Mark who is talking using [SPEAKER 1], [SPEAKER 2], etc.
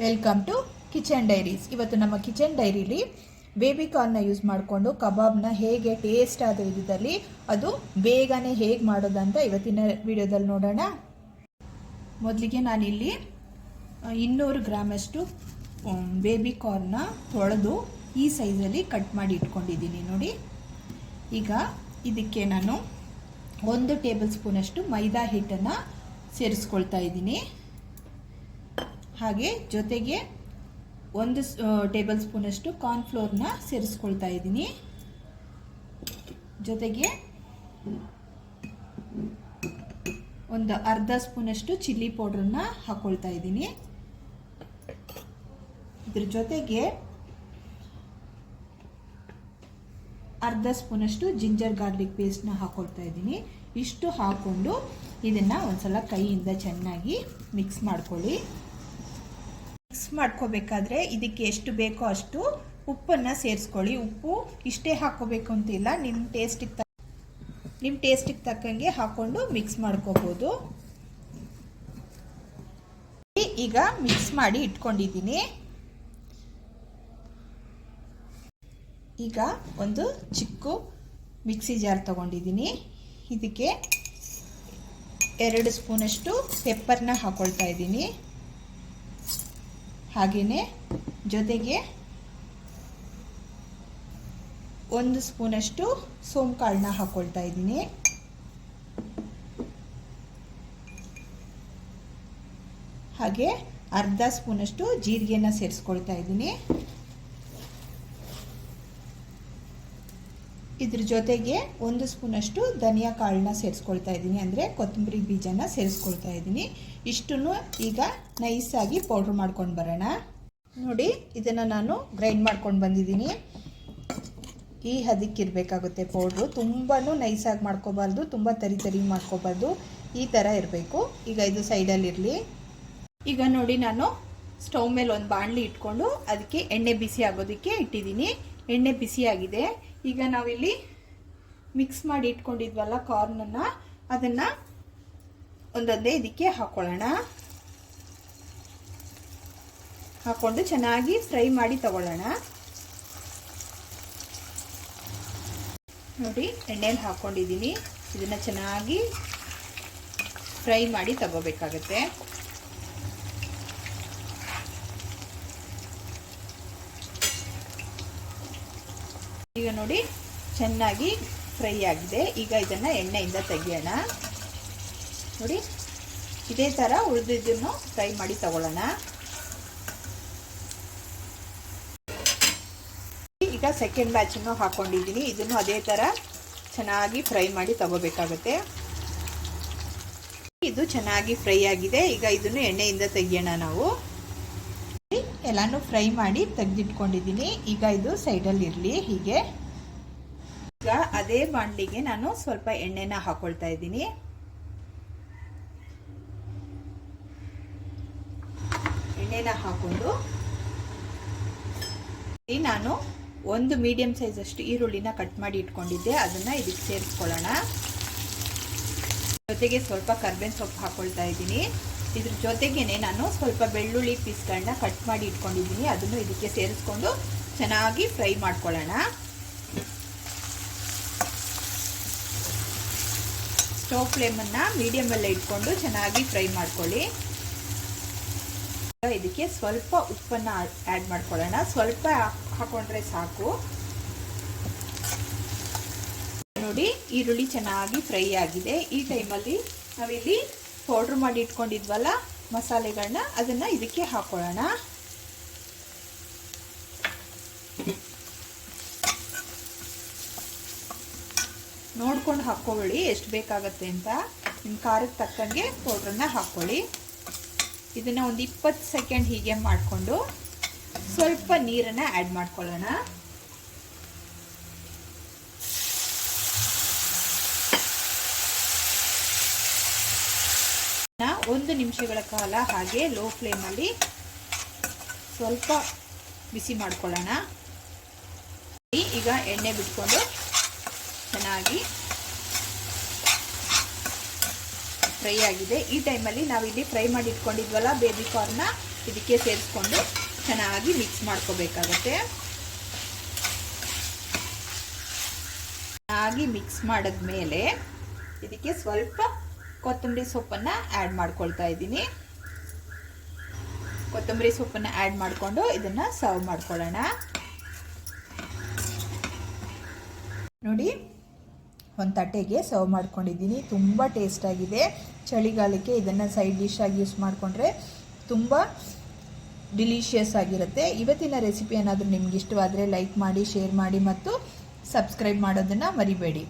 [SPEAKER 1] Welcome to kitchen diaries ಇವತ್ತು ನಮ್ಮ kitchen ಡೈರಿಲಿ ಬೇಬಿ ಕಾರ್ನ ಯೂಸ್ ಮಾಡಿಕೊಂಡು ಕಬಾಬ್ನ ಹೇಗೆ ಟೇಸ್ಟ್ ಆದ ವಿಧದಲ್ಲಿ ಅದು ಬೇಗನೆ ಹೇಗೆ ಮಾಡೋದಂತ ಇವತ್ತಿನ ವಿಡಿಯೋದಲ್ಲಿ ನೋಡೋಣ. ಮೊದಲಿಗೆ ನಾನಿಲ್ಲಿ ಇನ್ನೂರು ಗ್ರಾಮಷ್ಟು ಬೇಬಿ ಕಾರ್ನ ತೊಳೆದು ಈ ಸೈಜಲ್ಲಿ ಕಟ್ ಮಾಡಿ ಇಟ್ಕೊಂಡಿದ್ದೀನಿ ನೋಡಿ. ಈಗ ಇದಕ್ಕೆ ನಾನು ಒಂದು ಟೇಬಲ್ ಸ್ಪೂನಷ್ಟು ಮೈದಾ ಹಿಟ್ಟನ್ನು ಸೇರಿಸ್ಕೊಳ್ತಾ ಇದ್ದೀನಿ. ಹಾಗೆ ಜೊತೆಗೆ ಒಂದು ಟೇಬಲ್ ಸ್ಪೂನಷ್ಟು ಕಾರ್ನ್ಫ್ಲೋರ್ನ ಸೇರಿಸ್ಕೊಳ್ತಾ ಇದ್ದೀನಿ. ಜೊತೆಗೆ ಒಂದು ಅರ್ಧ ಸ್ಪೂನಷ್ಟು ಚಿಲ್ಲಿ ಪೌಡ್ರನ್ನ ಹಾಕೊಳ್ತಾ ಇದ್ದೀನಿ. ಇದ್ರ ಜೊತೆಗೆ ಅರ್ಧ ಸ್ಪೂನಷ್ಟು ಜಿಂಜರ್ ಗಾರ್ಲಿಕ್ ಪೇಸ್ಟ್ನ ಹಾಕೊಳ್ತಾ ಇದ್ದೀನಿ. ಇಷ್ಟು ಹಾಕ್ಕೊಂಡು ಇದನ್ನು ಒಂದ್ಸಲ ಕೈಯಿಂದ ಚೆನ್ನಾಗಿ ಮಿಕ್ಸ್ ಮಾಡ್ಕೊಳ್ಳಿ. ಮಿಕ್ಸ್ ಮಾಡ್ಕೋಬೇಕಾದ್ರೆ ಇದಕ್ಕೆ ಎಷ್ಟು ಬೇಕೋ ಅಷ್ಟು ಉಪ್ಪನ್ನು ಸೇರಿಸ್ಕೊಳ್ಳಿ. ಉಪ್ಪು ಇಷ್ಟೇ ಹಾಕೋಬೇಕು ಅಂತಿಲ್ಲ. ನಿಮ್ಮ ಟೇಸ್ಟಿಗೆ ತ ನಿಮ್ಮ ಟೇಸ್ಟಿಗೆ ತಕ್ಕಂಗೆ ಹಾಕ್ಕೊಂಡು ಮಿಕ್ಸ್ ಮಾಡ್ಕೋಬೋದು. ಈಗ ಮಿಕ್ಸ್ ಮಾಡಿ ಇಟ್ಕೊಂಡಿದ್ದೀನಿ. ಈಗ ಒಂದು ಚಿಕ್ಕ ಮಿಕ್ಸಿ ಜಾರ್ ತಗೊಂಡಿದ್ದೀನಿ. ಇದಕ್ಕೆ ಎರಡು ಸ್ಪೂನಷ್ಟು ಪೆಪ್ಪರ್ನ ಹಾಕ್ಕೊಳ್ತಾ ಇದ್ದೀನಿ. ಹಾಗೆಯೇ ಜೊತೆಗೆ ಒಂದು ಸ್ಪೂನಷ್ಟು ಸೋಂಕಾಳನ್ನ ಹಾಕೊಳ್ತಾ ಇದ್ದೀನಿ. ಹಾಗೆ ಅರ್ಧ ಸ್ಪೂನಷ್ಟು ಜೀರಿಗೆನ ಸೇರಿಸ್ಕೊಳ್ತಾ ಇದ್ದೀನಿ. ಇದ್ರ ಜೊತೆಗೆ ಒಂದು ಸ್ಪೂನಷ್ಟು ಧನಿಯಾ ಕಾಳನ್ನ ಸೇರಿಸ್ಕೊಳ್ತಾ ಇದ್ದೀನಿ. ಅಂದರೆ ಕೊತ್ತಂಬರಿ ಬೀಜನ ಸೇರಿಸ್ಕೊಳ್ತಾ ಇದ್ದೀನಿ. ಇಷ್ಟನ್ನು ಈಗ ನೈಸಾಗಿ ಪೌಡ್ರ್ ಮಾಡ್ಕೊಂಡು ಬರೋಣ. ನೋಡಿ, ಇದನ್ನು ನಾನು ಗ್ರೈಂಡ್ ಮಾಡ್ಕೊಂಡು ಬಂದಿದ್ದೀನಿ. ಈ ಹದಕ್ಕಿರಬೇಕಾಗುತ್ತೆ ಪೌಡ್ರು ತುಂಬಾ ನೈಸಾಗಿ ಮಾಡ್ಕೋಬಾರ್ದು, ತುಂಬ ತರಿ ತರಿ ಮಾಡ್ಕೋಬಾರ್ದು. ಈ ಥರ ಇರಬೇಕು. ಈಗ ಇದು ಸೈಡಲ್ಲಿರಲಿ ಈಗ ನೋಡಿ, ನಾನು ಸ್ಟೌವ್ ಮೇಲೆ ಒಂದು ಬಾಣಲಿ ಇಟ್ಕೊಂಡು ಅದಕ್ಕೆ ಎಣ್ಣೆ ಬಿಸಿ ಆಗೋದಕ್ಕೆ ಇಟ್ಟಿದ್ದೀನಿ. ಎಣ್ಣೆ ಬಿಸಿಯಾಗಿದೆ. ಈಗ ನಾವಿಲ್ಲಿ ಮಿಕ್ಸ್ ಮಾಡಿ ಇಟ್ಕೊಂಡಿದ್ವಲ್ಲ ಕಾರ್ನನ್ನು ಅದನ್ನು ಒಂದೊಂದೇ ಇದಕ್ಕೆ ಹಾಕೊಳ್ಳೋಣ. ಹಾಕೊಂಡು ಚೆನ್ನಾಗಿ ಫ್ರೈ ಮಾಡಿ ತಗೊಳ್ಳೋಣ. ನೋಡಿ, ಎಣ್ಣೆಲಿ ಹಾಕ್ಕೊಂಡಿದ್ದೀನಿ ಇದನ್ನು ಚೆನ್ನಾಗಿ ಫ್ರೈ ಮಾಡಿ ತಗೋಬೇಕಾಗತ್ತೆ. ಈಗ ನೋಡಿ, ಚೆನ್ನಾಗಿ ಫ್ರೈ ಆಗಿದೆ. ಈಗ ಇದನ್ನು ಎಣ್ಣೆಯಿಂದ ತೆಗಿಯೋಣ. ನೋಡಿ, ಇದೇ ಥರ ಉಳಿದಿದ್ದನ್ನು ಫ್ರೈ ಮಾಡಿ ತಗೊಳ್ಳೋಣ. ಈಗ ಸೆಕೆಂಡ್ ಬ್ಯಾಚನ್ನು ಹಾಕ್ಕೊಂಡಿದ್ದೀನಿ ಇದನ್ನು ಅದೇ ಥರ ಚೆನ್ನಾಗಿ ಫ್ರೈ ಮಾಡಿ ತಗೋಬೇಕಾಗುತ್ತೆ. ಇದು ಚೆನ್ನಾಗಿ ಫ್ರೈ ಆಗಿದೆ. ಈಗ ಇದನ್ನು ಎಣ್ಣೆಯಿಂದ ತೆಗಿಯೋಣ ನಾವು. ಎಲ್ಲಾನು ಫ್ರೈ ಮಾಡಿ ತೆಗೆದಿಟ್ಕೊಂಡಿದ್ದೀನಿ. ಈಗ ಇದು ಸೈಡಲ್ಲಿ ಇರಲಿ, ಹೀಗೆ. ಈಗ ಅದೇ ಬಾಣಲಿಗೆ ನಾನು ಸ್ವಲ್ಪ ಎಣ್ಣೆನ ಹಾಕೊಳ್ತಾ ಇದ್ದೀನಿ. ಎಣ್ಣೆನ ಹಾಕೊಂಡು ನಾನು ಒಂದು ಮೀಡಿಯಂ ಸೈಜ್ ಅಷ್ಟು ಈರುಳ್ಳಿನ ಕಟ್ ಮಾಡಿ ಇಟ್ಕೊಂಡಿದ್ದೆ. ಅದನ್ನ ಇದಕ್ಕೆ ಸೇರಿಸ್ಕೊಳ್ಳೋಣ. ಜೊತೆಗೆ ಸ್ವಲ್ಪ ಕರ್ಬೇವಿನ ಸೊಪ್ಪು ಹಾಕೊಳ್ತಾ ಇದ್ದೀನಿ. ಇದ್ರ ಜೊತೆಗೇನೆ ನಾನು ಸ್ವಲ್ಪ ಬೆಳ್ಳುಳ್ಳಿ ಪೀಸ್ಗಳನ್ನ ಕಟ್ ಮಾಡಿ ಇಟ್ಕೊಂಡಿದ್ದೀನಿ. ಅದನ್ನು ಇದಕ್ಕೆ ಸೇರಿಸ್ಕೊಂಡು ಚೆನ್ನಾಗಿ ಫ್ರೈ ಮಾಡ್ಕೊಳ್ಳೋಣ. ಸ್ಟವ್ ಫ್ಲೇಮನ್ನು ಮೀಡಿಯಮಲ್ಲೇ ಇಟ್ಕೊಂಡು ಚೆನ್ನಾಗಿ ಫ್ರೈ ಮಾಡ್ಕೊಳ್ಳಿ. ಇದಕ್ಕೆ ಸ್ವಲ್ಪ ಉಪ್ಪನ್ನು ಆ್ಯಡ್ ಮಾಡ್ಕೊಳ್ಳೋಣ. ಸ್ವಲ್ಪ ಹಾಕೊಂಡ್ರೆ ಸಾಕು. ನೋಡಿ, ಈರುಳ್ಳಿ ಚೆನ್ನಾಗಿ ಫ್ರೈ ಆಗಿದೆ. ಈ ಟೈಮಲ್ಲಿ ನಾವಿಲ್ಲಿ ಪೌಡ್ರ್ ಮಾಡಿ ಇಟ್ಕೊಂಡಿದ್ವಲ್ಲ ಮಸಾಲೆಗಳನ್ನ ಅದನ್ನು ಇದಕ್ಕೆ ಹಾಕೊಳ್ಳೋಣ. ನೋಡ್ಕೊಂಡು ಹಾಕ್ಕೊಳ್ಳಿ ಎಷ್ಟು ಬೇಕಾಗತ್ತೆ ಅಂತ. ನಿಮ್ಮ ಖಾರಕ್ಕೆ ತಕ್ಕಂಗೆ ಪೌಡ್ರನ್ನ ಹಾಕ್ಕೊಳ್ಳಿ. ಇದನ್ನು ಒಂದು ಇಪ್ಪತ್ತು ಸೆಕೆಂಡ್ ಹೀಗೆ ಮಾಡಿಕೊಂಡು ಸ್ವಲ್ಪ ನೀರನ್ನು ಆ್ಯಡ್ ಮಾಡ್ಕೊಳ್ಳೋಣ. ಒಂದು ನಿಮಿಷಗಳ ಕಾಲ ಹಾಗೆ ಲೋ ಫ್ಲೇಮಲ್ಲಿ ಸ್ವಲ್ಪ ಬಿಸಿ ಮಾಡ್ಕೊಳ್ಳೋಣ. ಈಗ ಎಣ್ಣೆ ಬಿಟ್ಕೊಂಡು ಚೆನ್ನಾಗಿ ಫ್ರೈ ಆಗಿದೆ. ಈ ಟೈಮಲ್ಲಿ ನಾವಿಲ್ಲಿ ಫ್ರೈ ಮಾಡಿ ಇಟ್ಕೊಂಡಿದ್ವಲ್ಲ ಬೇಬಿ ಕಾರ್ನ ಇದಕ್ಕೆ ಸೇರಿಸ್ಕೊಂಡು ಚೆನ್ನಾಗಿ ಮಿಕ್ಸ್ ಮಾಡ್ಕೋಬೇಕಾಗತ್ತೆ. ಚೆನ್ನಾಗಿ ಮಿಕ್ಸ್ ಮಾಡಿದ್ಮೇಲೆ ಇದಕ್ಕೆ ಸ್ವಲ್ಪ ಕೊತ್ತಂಬರಿ ಸೊಪ್ಪನ್ನು ಆ್ಯಡ್ ಮಾಡ್ಕೊಳ್ತಾ ಇದ್ದೀನಿ. ಕೊತ್ತಂಬರಿ ಸೊಪ್ಪನ್ನು ಆ್ಯಡ್ ಮಾಡಿಕೊಂಡು ಇದನ್ನು ಸರ್ವ್ ಮಾಡ್ಕೊಳ್ಳೋಣ. ನೋಡಿ, ಒಂದು ತಟ್ಟೆಗೆ ಸರ್ವ್ ಮಾಡ್ಕೊಂಡಿದ್ದೀನಿ. ತುಂಬ ಟೇಸ್ಟಾಗಿದೆ ಚಳಿಗಾಲಕ್ಕೆ ಇದನ್ನು ಸೈಡ್ ಡಿಶ್ ಆಗಿ ಯೂಸ್ ಮಾಡಿಕೊಂಡ್ರೆ ತುಂಬ ಡಿಲಿಷಿಯಸ್ ಆಗಿರುತ್ತೆ. ಇವತ್ತಿನ ರೆಸಿಪಿ ಏನಾದರೂ ನಿಮ್ಗೆ ಇಷ್ಟವಾದರೆ ಲೈಕ್ ಮಾಡಿ ಶೇರ್ ಮಾಡಿ ಮತ್ತು ಸಬ್ಸ್ಕ್ರೈಬ್ ಮಾಡೋದನ್ನು ಮರಿಬೇಡಿ.